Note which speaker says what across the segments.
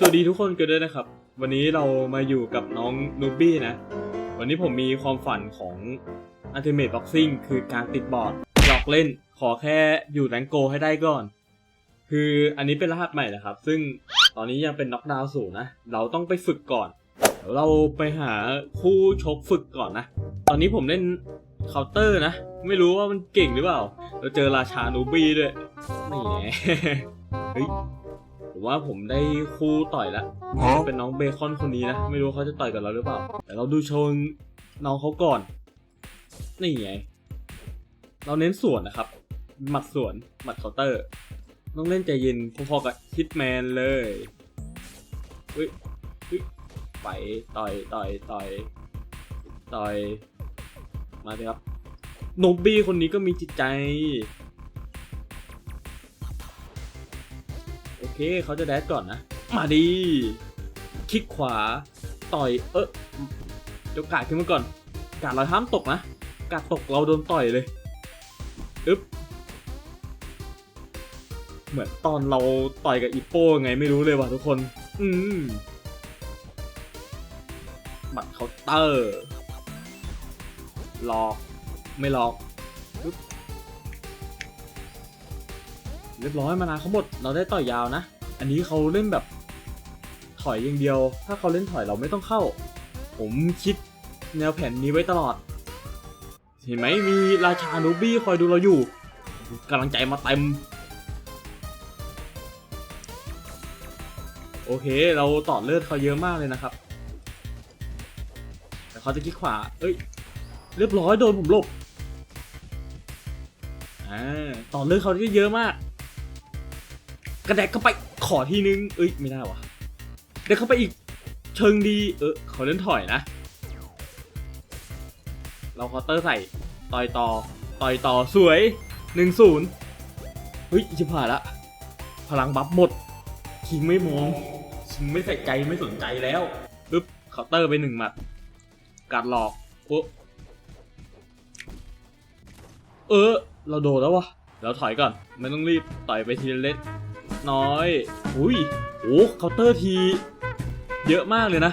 Speaker 1: สวัสดีทุกคนกันด้วยนะครับ วันนี้เรามาอยู่กับน้องนูบี้นะ วันนี้ผมมีความฝันของ Ultimate Boxing คือการติดบอร์ดหลอกเล่นขอแค่อยู่แรงโกให้ได้ก่อน คืออันนี้เป็นรหัสใหม่นะครับ ซึ่งตอนนี้ยังเป็นน็อกดาวน์สูงนะ เราต้องไปฝึกก่อนเดี๋ยวเราไปหาคู่ชกฝึกก่อนนะ ตอนนี้ผมเล่นเคาน์เตอร์นะ ไม่รู้ว่ามันเก่งหรือเปล่า เราเจอราชานูบี้ด้วยนี่ไงเฮ้ย ผมว่าผมได้คู่ต่อยแล้วเป็นน้องเบคอนคนนี้นะ ไม่รู้เขาจะต่อยกับเราหรือเปล่า แต่เราดูโชว์น้องเขาก่อน นี่ไง เราเน้นสวนนะครับ หมัดสวน หมัดเคาน์เตอร์ ต้องเล่นใจเย็นพอๆกับฮิตแมนเลยเฮ้ยเฮ้ยไปต่อยต่อยต่อยต่อย มาเลยครับโนบี้คนนี้ก็มีจิตใจ เคเขาจะแดดก่อนนะ มาดี คลิกขวา ต่อยเออเดี๋ยวกาดขึ้นมาก่อน กาดเราห้ามตกนะ กาดตกเราโดนต่อยเลยอึ๊บเหมือนตอนเราต่อยกับอีโป้ไงไม่รู้เลยว่ะทุกคน อืมบัตรเคาน์เตอร์ล็อกไม่ล็อก เรียบร้อยมานาเขาหมดเราได้ต่อยยาวนะ อันนี้เขาเล่นแบบ ถอยอย่างเดียว ถ้าเขาเล่นถอยเราไม่ต้องเข้า ผมคิดแนวแผนนี้ไว้ตลอด เห็นไหมมีราชานูบี้คอยดูเราอยู่กำลังใจมาเต็มโอเค เราต่อเลือดเขาเยอะมากเลยนะครับ แต่เขาจะคลิกขวา เอ้ย เรียบร้อยโดนผมหลบ อ่า ต่อเลือดเขาที่เยอะมาก กระแดกเข้าไปขอทีนึง เอ้ยไม่ได้วะเด็กเข้าไปอีกเชิงดี เออเขาเล่นถอยนะ เราเคาน์เตอร์ใส่ต่อยต่อต่อยต่อสวยหนึ่งศูนย์เฮ้ยชิบหายละพลังบัฟหมดคิงไม่มองคิงไม่ใส่ใจไม่สนใจแล้วปึ๊บเคาน์เตอร์ไปหนึ่งหมัดกัดหลอกโอ้เออ เราโดนแล้ววะเราถอยก่อนไม่ต้องรีบต่อยไปทีละเล็ก น้อย อุ้ยโอ้เคาน์เตอร์ที เยอะมากเลยนะ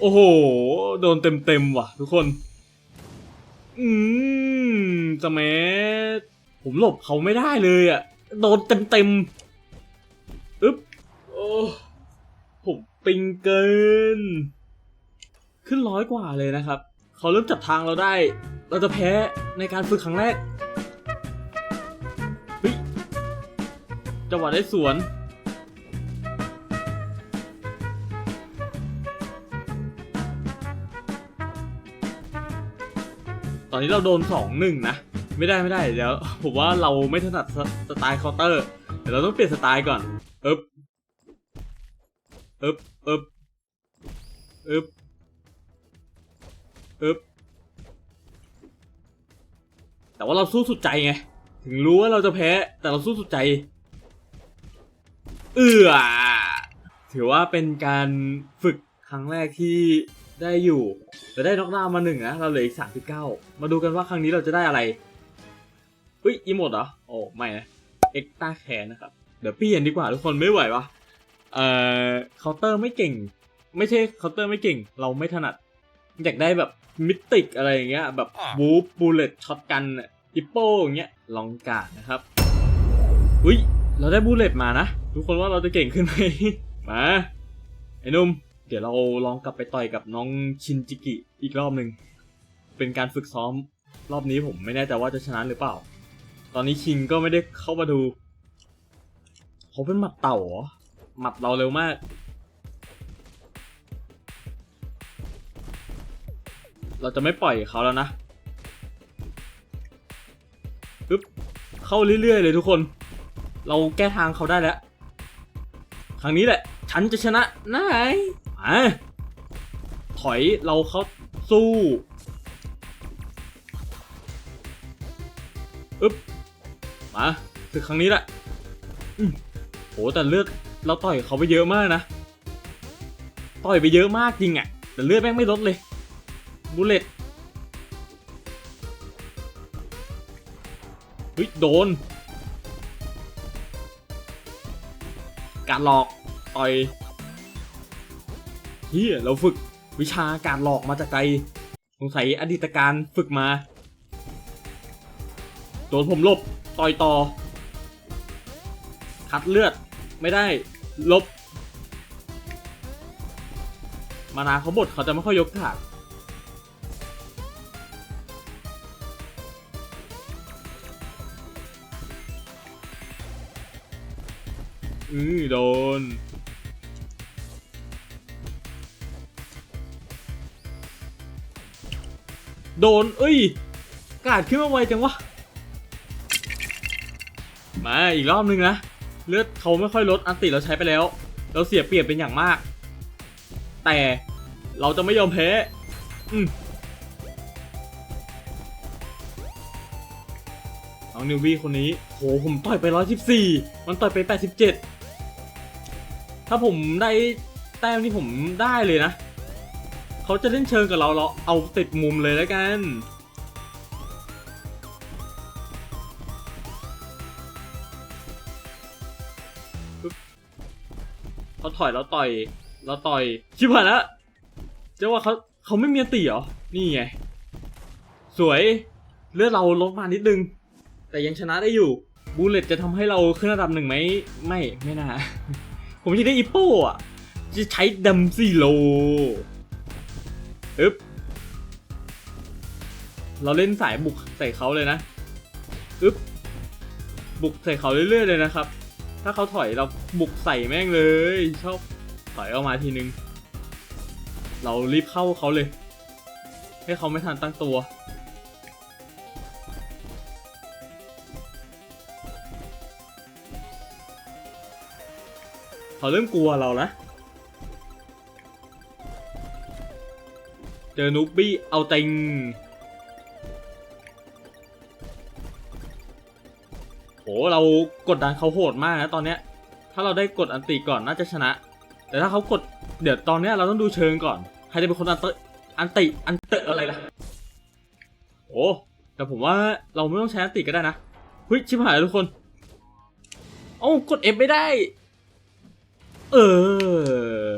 Speaker 1: โอ้โห โดนเต็มเต็มๆว่ะ ทุกคน อืมจะแม้ผมหลบเขาไม่ได้เลยอะ โดนเต็มเต็มๆ อึ๊บ โอ้ผมปิงเกิน ขึ้นร้อยกว่าเลยนะครับ เขาเริ่มจับทางเราได้ เราจะแพ้ในการฝึกครั้งแรก จังหวะได้สวน ตอนนี้เราโดนสองหนึ่งนะ ไม่ได้ไม่ได้เดี๋ยวผมว่าเราไม่ถนัดสสไตล์เคาน์เตอร์ เดี๋ยวเราต้องเปลี่ยนสไตล์ก่อนอึ๊บอึ๊บอึ๊บอึ๊บอึ๊บแต่ว่าเราสู้สุดใจไง ถึงรู้ว่าเราจะแพ้ แต่เราสู้สุดใจ เอือถือว่าเป็นการฝึกครั้งแรกที่ได้อยู่แต่ได้น็อกดาวน์มาหนึ่งนะเราเหลืออีกสามสิบเก้ามาดูกันว่าครั้งนี้เราจะได้อะไรเฮ้ยอีโมดเหรอโอ้ไม่นะเอ็กต้าแคนนะครับเดี๋ยวเปลี่ยนดีกว่าทุกคนไม่ไหววะเอ่อเคาน์เตอร์ไม่เก่ง ไม่ใช่เคาน์เตอร์ไม่เก่ง เราไม่ถนัด อยากได้แบบมิติกอะไรอย่างเงี้ยแบบวูฟบูเลตช็อตกันอิปโป้อย่างเงี้ยลองกาดนะครับอุ้ย เราได้บูเลตมานะ ทุกคนว่าเราจะเก่งขึ้นไหม มา ไอ้นุ่ม เดี๋ยวเราลองกลับไปต่อยกับน้องชินจิกิอีกรอบหนึ่ง เป็นการฝึกซ้อมรอบนี้ผมไม่แน่ใจว่าจะชนะหรือเปล่า ตอนนี้คิงก็ไม่ได้เข้ามาดูเขาเป็นหมัดเต่าเหรอ หมัดเราเร็วมากเราจะไม่ปล่อยเขาแล้วนะปึ๊บเข้าเรื่อยๆเลยทุกคน เราแก้ทางเขาได้แล้ว ครั้งนี้แหละ ฉันจะชนะนายอะถอยเราเขาสู้อึ๊บมาคือครั้งนี้แหละอืมโหแต่เลือดเราต่อยเขาไปเยอะมากนะ ต่อยไปเยอะมากจริงอะ่ะ แต่เลือดแม่งไม่ลดเลยบุลเลตเฮ้ยโดน การหลอกต่อยเฮียเราฝึกวิชาการหลอกมาจากไกลสงสัยอดีตการฝึกมาโดนผมลบต่อยต่อ คัดเลือดไม่ได้ลบ มานาเขาบดเขาจะไม่ค่อยยกถาก อือโดน โดน เอ้ย กาดขึ้นมาไวจังวะ มาอีกรอบนึงนะ เลือดเขาไม่ค่อยลดอันติเราใช้ไปแล้ว เราเสียเปรียบเป็นอย่างมาก แต่เราจะไม่ยอมแพ้ อืมน้องนิววี่คนนี้ โห ผมต่อยไป 114 มันต่อยไป 87 ถ้าผมได้แต้มที่ผมได้เลยนะ เขาจะเล่นเชิงกับเราเราเอาติดมุมเลยแล้วกันเขาถอยเราต่อยเราต่อยชิบหายแล้วเจ้าว่าเขาเขาไม่มีตีเหรอ นี่ไง สวยเลือดเราลดมานิดนึง แต่ยังชนะได้อยู่บูเลตจะทำให้เราขึ้นระดับหนึ่งไหม ไม่ ไม่น่า ผมจะได้อีโป้อะจะใช้ดัมซี่โลอึ๊บเราเล่นสายบุกใส่เขาเลยนะอึ๊บบุกใส่เขาเรื่อยๆเลยนะครับ ถ้าเขาถอยเราบุกใส่แม่งเลย ชอบถอยออกมาทีนึง เรารีบเข้าเขาเลย ให้เขาไม่ทันตั้งตัว เขาเริ่มกลัวเราแล้วเจอนูบี้เอาติงโหเรากดดันเขาโหดมากนะตอนเนี้ย ถ้าเราได้กดอันติก่อนน่าจะชนะ แต่ถ้าเขากดเดี๋ยวตอนเนี้ยเราต้องดูเชิงก่อน ใครจะเป็นคนอันเตอันติอันเตะอะไรล่ะโอ้แต่ผมว่าเราไม่ต้องใช้อันติก็ได้นะเฮ้ยชิบหายทุกคนเอ้กด F ไม่ได้ เออ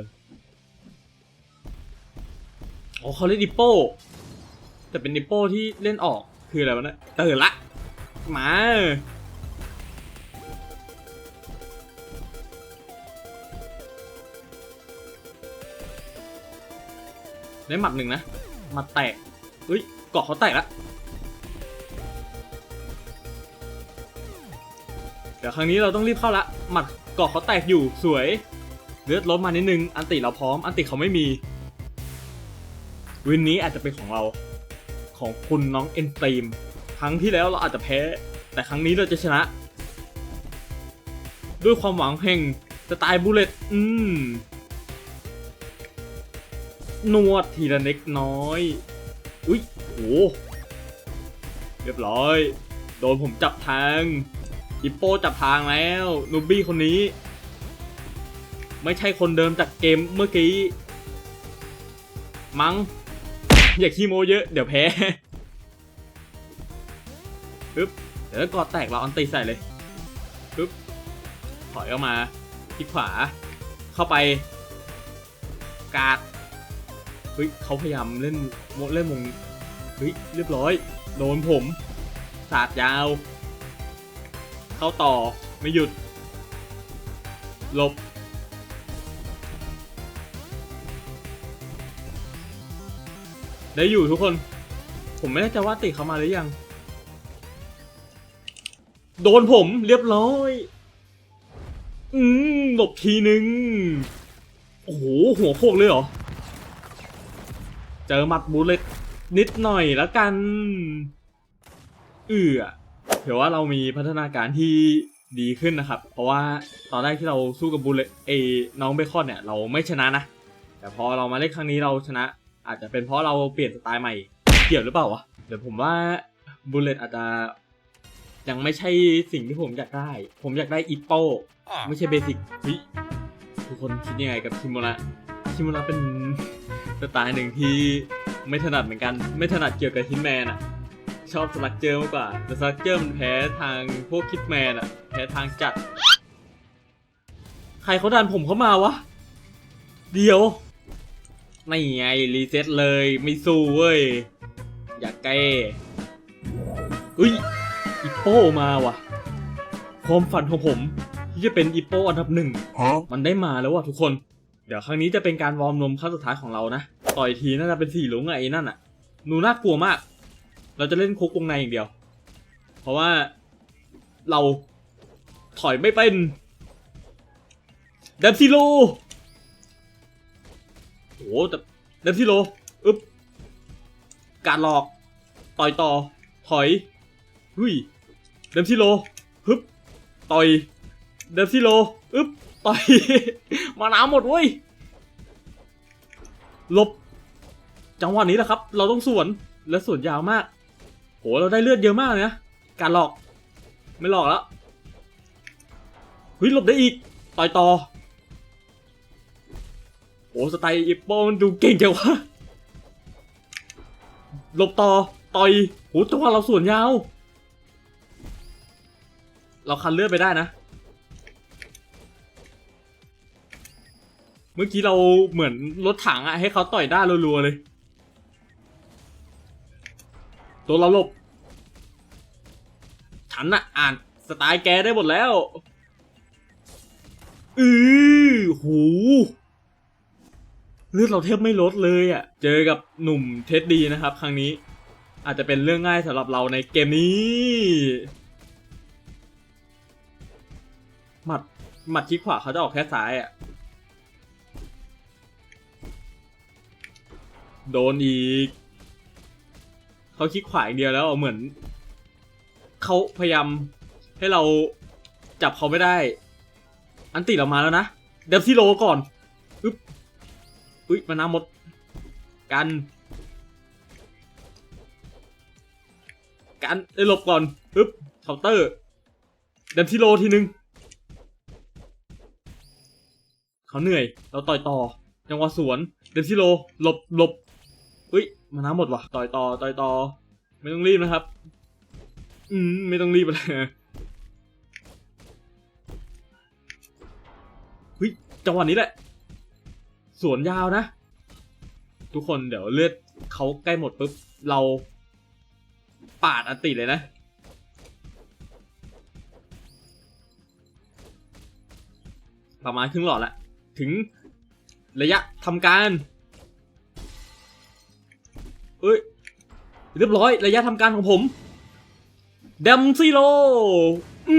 Speaker 1: อ๋อเขาเล่นดิปโป้ แต่เป็นดิปโป้ที่เล่นออกคืออะไรวะเนี่ยเตือนละ มาได้หมัดหนึ่งนะหมัดแตกเฮ้ยเกาะเขาแตกละเดี๋ยวครั้งนี้เราต้องรีบเข้าละหมัดเกาะเขาแตกอยู่สวย เลือดลดมานิดนึง อันติเราพร้อม อันติเขาไม่มี วินนี้อาจจะเป็นของเรา ของคุณน้องเอ็นตีม ครั้งที่แล้วเราอาจจะแพ้ แต่ครั้งนี้เราจะชนะ ด้วยความหวังแห่งสไตล์บูเลตอืมนวดทีละเล็กน้อย อุ้ยโห เรียบร้อย โดนผมจับทางอิปโป้จับทางแล้ว นูบี้คนนี้ ไม่ใช่คนเดิมจากเกมเมื่อกี้ มัง้ง อย่าขี้โมเยอะ เดี๋ยวแพ้ปึ๊บเดี๋ยวกอดแตกเราอันตีใส่เลยปึ๊บถอยออกมาที่ขวา เข้าไป กาดเฮ้ยเขาพยายามเล่นโมเล่นมงเฮ้ยเรียบร้อย โดนผมสาดยาว เข้าต่อไม่หยุด หลบ ได้อยู่ทุกคน ผมไม่แน่ใจว่าติเขามาหรือยัง โดนผมเรียบร้อย อืมหลบทีนึง โอ้โห หัวโขกเลยเหรอ เจอหมัดบูเลตนิดหน่อยแล้วกัน เอือเผื่อว่าเรามีพัฒนาการที่ดีขึ้นนะครับ เพราะว่าตอนแรกที่เราสู้กับบูเลตเอน้องเบคอนเนี่ย เราไม่ชนะนะ แต่พอเรามาเล่นครั้งนี้เราชนะ อาจจะเป็นเพราะเราเปลี่ยนสไตล์ใหม่ เกี่ยวหรือเปล่าวะเดี๋ยวผมว่าบูเลตอาจจะยังไม่ใช่สิ่งที่ผมอยากได้ ผมอยากได้อีโปไม่ใช่เบสิกเฮ้ยทุกคนคิดยังไงกับคิโมระคิโมระเป็นสไตล์หนึ่งที่ไม่ถนัดเหมือนกัน ไม่ถนัดเกี่ยวกับฮิตแมนอะชอบสลักเจอร์มากกว่าแต่สลักเจอร์มันแพ้ทางพวกคิดแมนอะแพ้ทางจัด ใครเขาดันผมเข้ามาวะ เดี๋ยว ไม่ไง รีเซ็ตเลยไม่สู้เว้ย อย่าแก้อุ้ยอีโป้มาว่ะ ความฝันของผมที่จะเป็นอีโป้อันดับหนึ่ง
Speaker 2: Huh?
Speaker 1: มันได้มาแล้วว่ะทุกคน เดี๋ยวครั้งนี้จะเป็นการวอร์มนมครั้งสุดท้ายของเรานะ ต่อยทีน่าจะเป็นสี่หลุงอะไอ้นั่นอะหนูน่ากลัวมาก เราจะเล่นคุกวงในอย่างเดียว เพราะว่าเราถอยไม่เป็นเดมซิโลโอ้โหแต่เดมซิโลอึ๊บการหลอกต่อยต่อ ถอยหุยเดมซิโลฮึบต่อย เดมซิโลอึ๊บต่อย มาน้ำหมดเว้ยลบ จังหวะนี้แหละครับ เราต้องสวนและสวนยาวมาก โหเราได้เลือดเยอะมากเลยนะการหลอก ไม่หลอกแล้วเฮ้ยหลบได้อีก ต่อยต่อ โหสไตล์อิปโปมันดูเก่งจังวะหลบต่อต่อยโหจังหวะเราส่วนยาว เราคันเลือดไปได้นะ เมื่อกี้เราเหมือนรถถังอะให้เขาต่อยได้รัวๆเลย ตัวเราหลบ ฉันอะอ่านสไตล์แกได้หมดแล้ว อือหู เลือดเราแทบไม่ลดเลยอะเจอกับหนุ่มเท็ดดีนะครับ ครั้งนี้ อาจจะเป็นเรื่องง่ายสำหรับเราในเกมนี้ หมัดหมัดที่ขวาเขาจะออกแค่ซ้ายอะโดนอีก เขาคิกขวาอย่างเดียวแล้วเหมือน เขาพยายามให้เราจับเขาไม่ได้ อันติเรามาแล้วนะ เดฟซิโลก่อน อุ๊ยมานาหมด กัน กันได้หลบก่อนอึ๊บเคาน์เตอร์เดฟซิโลทีนึง เขาเหนื่อย เราต่อยต่อ จังหวะสวน เดฟซิโล หลบหลบอุ้ยมาน้ำหมดว่ะ ต่อยต่อ ต่อยต่อ ไม่ต้องรีบนะครับ อืม ไม่ต้องรีบเลยเฮ้ย จังหวะนี้แหละ สวนยาวนะ ทุกคนเดี๋ยวเลือดเขาใกล้หมดปุ๊บ เราปาดอัติเลยนะ ประมาณครึ่งหลอดละ ถึงระยะทำการ เอ้ย เรียบร้อยระยะทำการของผมเดมซิโล อื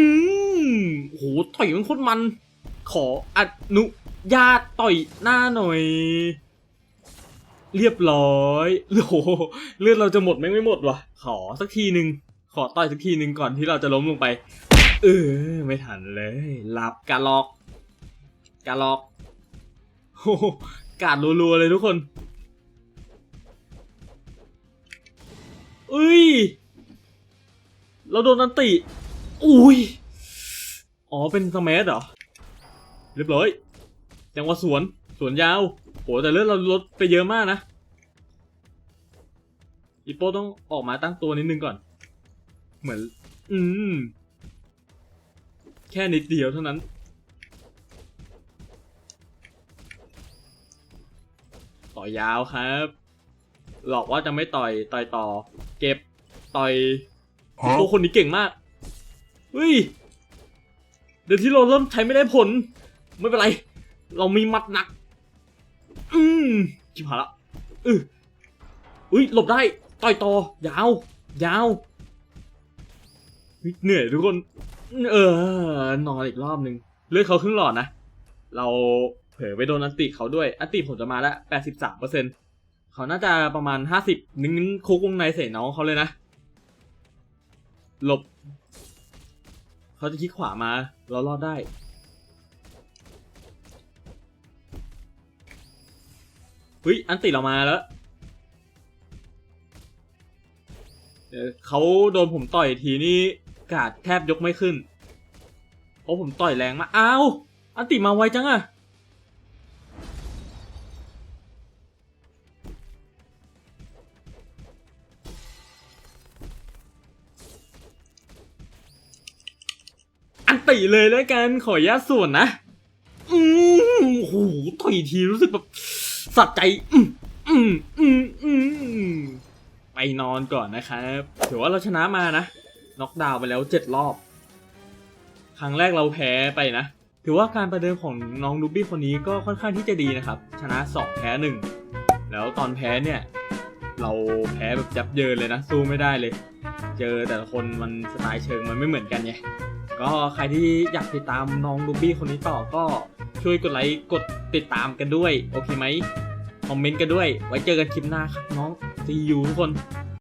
Speaker 1: มโหต่อยมันโคตรมัน ขออนุ ญาตต่อยหน้าหน่อย เรียบร้อยโอ้โหเลือดเราจะหมดไหมไม่หมดวะขอสักทีหนึ่งขอต่อยสักทีหนึ่งก่อนที่เราจะล้มลงไป เออ ไม่ทันเลยหลับการล็อกการล็อกโอ้โหการรัวๆเลยทุกคนเอ้ย เราโดนนันติ อุ้ย อ๋อ เป็นสมัเหรอ เรียบร้อย จังหวะสวนสวนยาวโหแต่เลือดเราลดไปเยอะมากนะอีโป้ต้องออกมาตั้งตัวนิดนึงก่อน เหมือน อืม แค่นิดเดียวเท่านั้น ต่อยาวครับ หลอกว่าจะไม่ต่อย ต่อยต่อ เก็บ ต่อยโอ้
Speaker 2: Huh?
Speaker 1: คนนี้เก่งมากเฮ้ย เดี๋ยวที่เราเริ่มใช้ไม่ได้ผล ไม่เป็นไร เรามีมัดหนัก อืมชิบหายละอืออุ้ยหลบได้ ต่อยต่อ ยาว ยาว เหนื่อยทุกคน เออ นอนอีกรอบหนึ่งเลือดเขาครึ่งหลอดนะ เราเผลอไปโดนอันติเขาด้วย อันติผมจะมาละแปดสิบสามเปอร์เซ็นเขาน่าจะประมาณห้าสิบนึงคุกวงในใส่น้องเขาเลยนะ หลบ เขาจะคลิกขวามา เรารอดได้ เฮ้ยอันติเรามาแล้วเดี๋ยวเขาโดนผมต่อยทีนี่กาดแทบยกไม่ขึ้นเพราะผมต่อยแรงมากอ้าวอันติมาไวจังอะอันติเลยแล้วกันขออนุญาตส่วนนะ อืต่อยทีรู้สึกแบบ สัดใจอืมอืมอืมอืมไปนอนก่อนนะครับถือว่าเราชนะมานะน็อกดาวน์ไปแล้วเจ็ดรอบ ครั้งแรกเราแพ้ไปนะ ถือว่าการประเดิมของน้องนูบี้คนนี้ก็ค่อนข้างที่จะดีนะครับ ชนะ2แพ้1แล้วตอนแพ้เนี่ย เราแพ้แบบยับเยินเลยนะ สู้ไม่ได้เลย เจอแต่ละคนมันสไตล์เชิงมันไม่เหมือนกันไงก็ใครที่อยากติดตามน้องนูบี้คนนี้ต่อก็ช่วยกดไลค์กดติดตามกันด้วย โอเคไหม คอมเมนต์กันด้วย ไว้เจอกันคลิปหน้าครับน้องซียูทุกคน